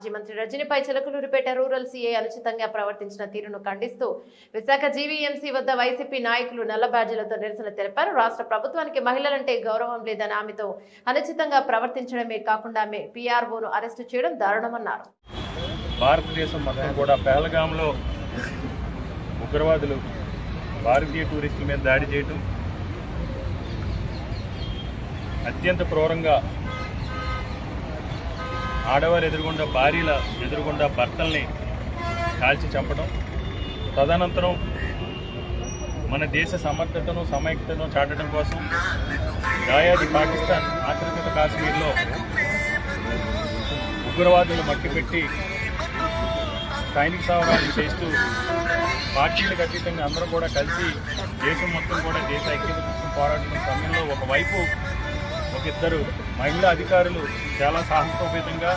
మాజీ మంత్రి రజనీపై చిలకలూరిపేట రూరల్ సీఏ అనుచితంగా ప్రవర్తించిన తీరును ఖండిస్తూ విశాఖ జీవీఎంసీ వద్ద వైసీపీ నాయకులు నల్ల బ్యాడ్జీలతో నిరసన తెలిపారు. రాష్ట్ర ప్రభుత్వానికి మహిళలంటే గౌరవం లేదని ఆమెతో అనుచితంగా ప్రవర్తించడమే కాకుండా ఆమె పీఆర్ఓను అరెస్టు చేయడం దారుణమన్నారు. భారతదేశం మొత్తం కూడా పేలగాంలో ఉగ్రవాదులు భారతీయ టూరిస్టుల మీద దాడి చేయటం అత్యంత క్రూరంగా ఆడవారు ఎదురుగుండా భార్యల ఎదురుగుండా భర్తల్ని కాల్చి చంపడం తదనంతరం మన దేశ సమర్థతను సమైక్యతను చాటడం కోసం దాయాది పాకిస్తాన్ ఆక్రమిత కాశ్మీర్లో ఉగ్రవాదులు మట్టిపెట్టి సైనిక సవరాలు చేస్తూ పార్టీలకు అతీతంగా అందరం కూడా కలిసి దేశం మొత్తం కూడా దేశ ఐక్యత కోసం పోరాడుతున్న సమయంలో ఒకవైపు ఒక ఇద్దరు మహిళా అధికారులు చాలా సాహసోపేతంగా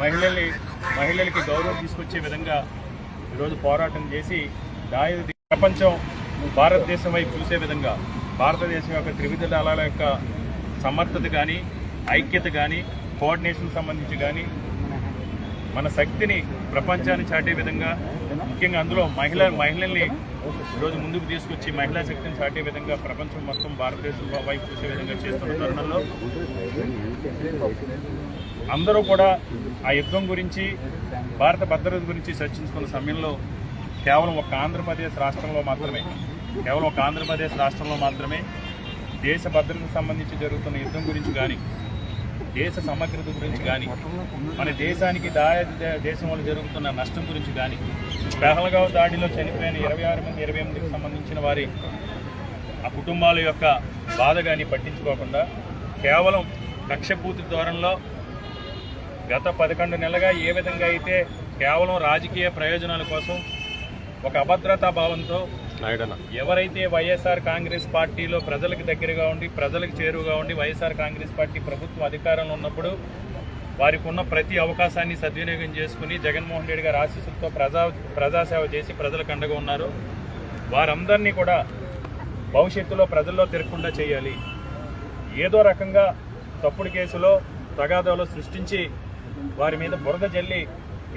మహిళల్ని మహిళలకి గౌరవం తీసుకొచ్చే విధంగా ఈరోజు పోరాటం చేసి దాని ప్రపంచం భారతదేశం వైపు చూసే విధంగా భారతదేశం యొక్క త్రివిధ దళాల యొక్క సమర్థత కానీ ఐక్యత కానీ కోఆర్డినేషన్ సంబంధించి కానీ మన శక్తిని ప్రపంచాన్ని చాటే విధంగా ముఖ్యంగా అందులో మహిళ మహిళల్ని ఈరోజు ముందుకు తీసుకొచ్చి మహిళా శక్తిని సాటే విధంగా ప్రపంచం మొత్తం భారతదేశం వైపు చూసే విధంగా చేస్తున్న తరుణంలో అందరూ కూడా ఆ యుద్ధం గురించి భారత భద్రత గురించి చర్చించుకున్న సమయంలో కేవలం ఒక ఆంధ్రప్రదేశ్ రాష్ట్రంలో మాత్రమే కేవలం ఒక ఆంధ్రప్రదేశ్ రాష్ట్రంలో మాత్రమే దేశ భద్రతకు సంబంధించి జరుగుతున్న యుద్ధం గురించి కానీ దేశ సమగ్రత గురించి కానీ మన దేశానికి దాయ దేశంలో జరుగుతున్న నష్టం గురించి కానీ పెహల్గావ్ దాడిలో చనిపోయిన ఇరవై ఆరు మంది ఇరవై ఎనిమిదికి సంబంధించిన వారి ఆ కుటుంబాల యొక్క బాధ కానీ పట్టించుకోకుండా కేవలం కక్షపూర్తి ధోరణిలో గత పదకొండు నెలలుగా ఏ విధంగా అయితే కేవలం రాజకీయ ప్రయోజనాల కోసం ఒక అభద్రతా భావంతో ఎవరైతే వైఎస్ఆర్ కాంగ్రెస్ పార్టీలో ప్రజలకు దగ్గరగా ఉండి ప్రజలకు చేరువగా ఉండి వైఎస్ఆర్ కాంగ్రెస్ పార్టీ ప్రభుత్వం అధికారంలో ఉన్నప్పుడు వారికి ఉన్న ప్రతి అవకాశాన్ని సద్వినియోగం చేసుకుని జగన్మోహన్ రెడ్డి గారి ఆశీస్సులతో ప్రజా ప్రజాసేవ చేసి ప్రజలకు అండగా ఉన్నారు. వారందరినీ కూడా భవిష్యత్తులో ప్రజల్లో తిరగకుండా చేయాలి. ఏదో రకంగా తప్పుడు కేసులో తగాదాలో సృష్టించి వారి మీద బురద జల్లి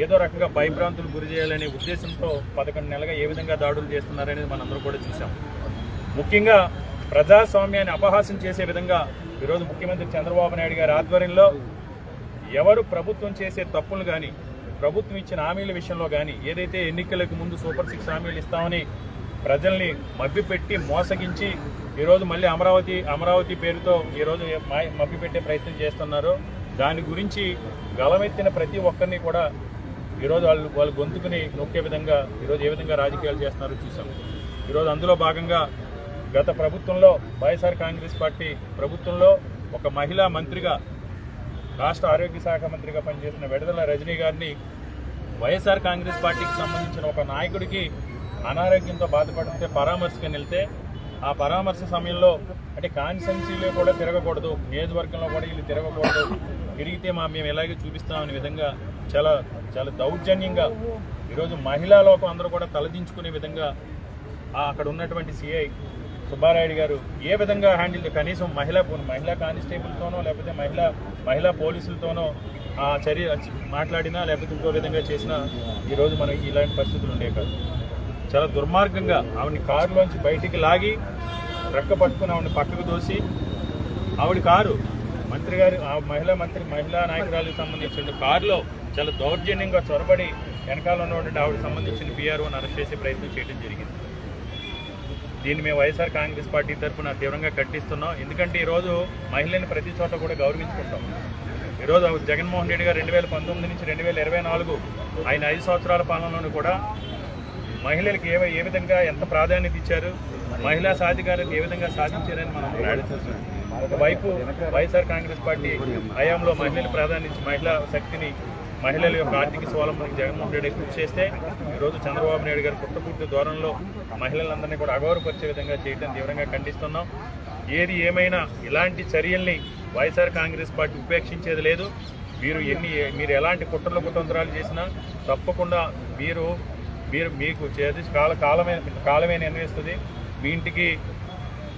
ఏదో రకంగా భయభ్రాంతులు గురి చేయాలనే ఉద్దేశంతో పదకొండు నెలలుగా ఏ విధంగా దాడులు చేస్తున్నారనేది మనందరూ కూడా చూసాం ముఖ్యంగా ప్రజాస్వామ్యాన్ని అపహాసం చేసే విధంగా ఈరోజు ముఖ్యమంత్రి చంద్రబాబు నాయుడు గారి ఆధ్వర్యంలో ఎవరు ప్రభుత్వం చేసే తప్పులు కానీ ప్రభుత్వం ఇచ్చిన హామీల విషయంలో కానీ ఏదైతే ఎన్నికలకు ముందు సూపర్ సిక్స్ హామీలు ఇస్తామని ప్రజల్ని మభ్యపెట్టి మోసగించి ఈరోజు మళ్ళీ అమరావతి అమరావతి పేరుతో ఈరోజు మభ్యపెట్టే ప్రయత్నం చేస్తున్నారో. దాని గురించి గలమెత్తిన ప్రతి ఒక్కరిని కూడా ఈరోజు వాళ్ళు వాళ్ళ గొంతుకుని నొక్కే విధంగా ఈరోజు ఏ విధంగా రాజకీయాలు చేస్తున్నారో చూసాం ఈరోజు అందులో భాగంగా గత ప్రభుత్వంలో వైఎస్ఆర్ కాంగ్రెస్ పార్టీ ప్రభుత్వంలో ఒక మహిళా మంత్రిగా రాష్ట్ర ఆరోగ్య శాఖ మంత్రిగా పనిచేసిన విడుదల రజనీ గారిని వైఎస్ఆర్ కాంగ్రెస్ పార్టీకి సంబంధించిన ఒక నాయకుడికి అనారోగ్యంతో బాధపడితే పరామర్శకు వెళ్తే ఆ పరామర్శ సమయంలో అంటే కాన్సెన్సీలో కూడా తిరగకూడదు నియోజకవర్గంలో కూడా వీళ్ళు తిరగకూడదు తిరిగితే మా మేము ఎలాగే చూపిస్తామనే విధంగా చాలా చాలా దౌర్జన్యంగా ఈరోజు మహిళా లోకం అందరూ కూడా తలదించుకునే విధంగా అక్కడ ఉన్నటువంటి సిఐ సుబ్బారాయుడు గారు ఏ విధంగా హ్యాండిల్ కనీసం మహిళా మహిళా కానిస్టేబుల్తోనో లేకపోతే మహిళా మహిళా పోలీసులతోనో ఆ చర్య మాట్లాడినా లేకపోతే ఇంకో విధంగా చేసినా ఈరోజు మనకి ఇలాంటి పరిస్థితులు ఉండే కాదు. చాలా దుర్మార్గంగా ఆవిడని కారులోంచి బయటికి లాగి రెక్క పట్టుకుని ఆవిడని పక్కకు దోసి ఆవిడ కారు మంత్రి గారు ఆ మహిళా మంత్రి మహిళా నాయకురాలకు సంబంధించిన కారులో చాలా దౌర్జన్యంగా చొరబడి వెనకాల ఉన్నటువంటి ఆవిడ సంబంధించిన పిఆర్ఓని అరెస్ట్ చేసే ప్రయత్నం చేయడం జరిగింది. దీన్ని మేము వైఎస్ఆర్ కాంగ్రెస్ పార్టీ తరఫున తీవ్రంగా ఖండిస్తున్నాం. ఎందుకంటే ఈరోజు మహిళల్ని ప్రతి చోట కూడా గౌరవించుకుంటాం. ఈరోజు జగన్మోహన్ రెడ్డి గారు రెండు వేల పంతొమ్మిది నుంచి రెండు వేల ఇరవై నాలుగు ఆయన ఐదు సంవత్సరాల పాలనలోనూ కూడా మహిళలకు ఏ ఏ విధంగా ఎంత ప్రాధాన్యత ఇచ్చారు మహిళా సాధికారత ఏ విధంగా సాధించారని మనం ఒకవైపు వైఎస్ఆర్ కాంగ్రెస్ పార్టీ హయాంలో మహిళలు ప్రాధాన్యత మహిళా శక్తిని మహిళల యొక్క ఆర్థిక స్వావలంబనకి జగన్మోహన్ రెడ్డి కృషి చేస్తే ఈరోజు చంద్రబాబు నాయుడు గారు పుట్టపుట్టి దూరంలో మహిళలందరినీ కూడా అగౌరవపరిచే విధంగా చేయడం తీవ్రంగా ఖండిస్తున్నాం. ఏది ఏమైనా ఇలాంటి చర్యల్ని వైఎస్ఆర్ కాంగ్రెస్ పార్టీ ఉపేక్షించేది లేదు. మీరు ఎన్ని మీరు ఎలాంటి కుట్రలు కుతంత్రాలు చేసినా తప్పకుండా మీరు మీరు మీకు చేతి కాల కాలమే కాలమే నిర్ణయిస్తుంది. మీ ఇంటికి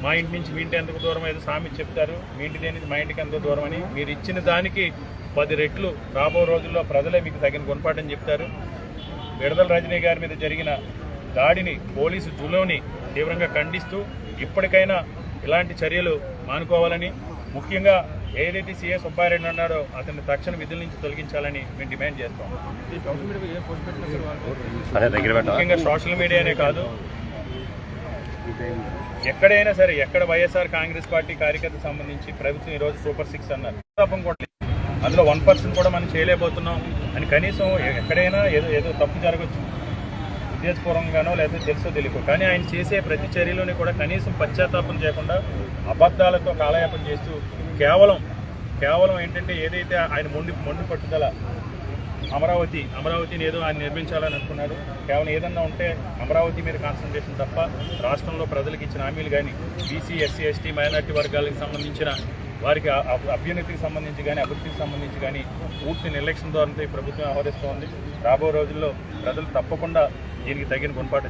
మా ఇంటి నుంచి మీ ఇంటి ఎంత దూరం అయితే సామి చెప్తారు. మీ ఇంటి దేనికి మా ఇంటికి ఎంత దూరం అని. మీరు ఇచ్చిన దానికి పది రెట్లు రాబో రోజుల్లో ప్రజలే మీకు తగిన గుణపాఠం చెప్తారు. విడుదల రజనీ గారి మీద జరిగిన దాడిని పోలీసు జులోని తీవ్రంగా ఖండిస్తూ ఇప్పటికైనా ఇలాంటి చర్యలు మానుకోవాలని ముఖ్యంగా ఏదైతే సీఎస్ సుబ్బారెడ్డి ఉన్నాడో అతన్ని తక్షణ విధుల నుంచి తొలగించాలని మేము డిమాండ్ చేస్తాం. ముఖ్యంగా సోషల్ మీడియానే కాదు. ఎక్కడైనా సరే ఎక్కడ వైఎస్ఆర్ కాంగ్రెస్ పార్టీ కార్యకర్తకు సంబంధించి ప్రభుత్వం ఈరోజు సూపర్ సిక్స్ అన్నారు. అందులో వన్ పర్సెంట్ కూడా మనం చేయలేకపోతున్నాం అని కనీసం ఎక్కడైనా ఏదో ఏదో తప్పు జరగచ్చు. ఉద్దేశపూర్వకంగానో లేదా తెలుసో తెలియదు కానీ ఆయన చేసే ప్రతి చర్యలోని కూడా కనీసం పశ్చాత్తాపం చేయకుండా అబద్ధాలతో కాలయాపం చేస్తూ కేవలం కేవలం ఏంటంటే ఏదైతే ఆయన మొండి మొండి పట్టుదల అమరావతి అమరావతిని ఏదో ఆయన నిర్మించాలని అనుకున్నాడు. కేవలం ఏదన్నా ఉంటే అమరావతి మీద కాన్సన్ట్రేషన్ తప్ప రాష్ట్రంలో ప్రజలకు ఇచ్చిన హామీలు కానీ బీసీ ఎస్సీ ఎస్టీ మైనార్టీ వర్గాలకు సంబంధించిన వారికి అభ్యున్నతికి సంబంధించి కానీ అభివృద్ధికి సంబంధించి కానీ పూర్తి నిర్లక్ష్యం ద్వారా ఈ ప్రభుత్వం వ్యవహరిస్తోంది రాబో రోజుల్లో ప్రజలు తప్పకుండా దీనికి తగిన గుణపాటు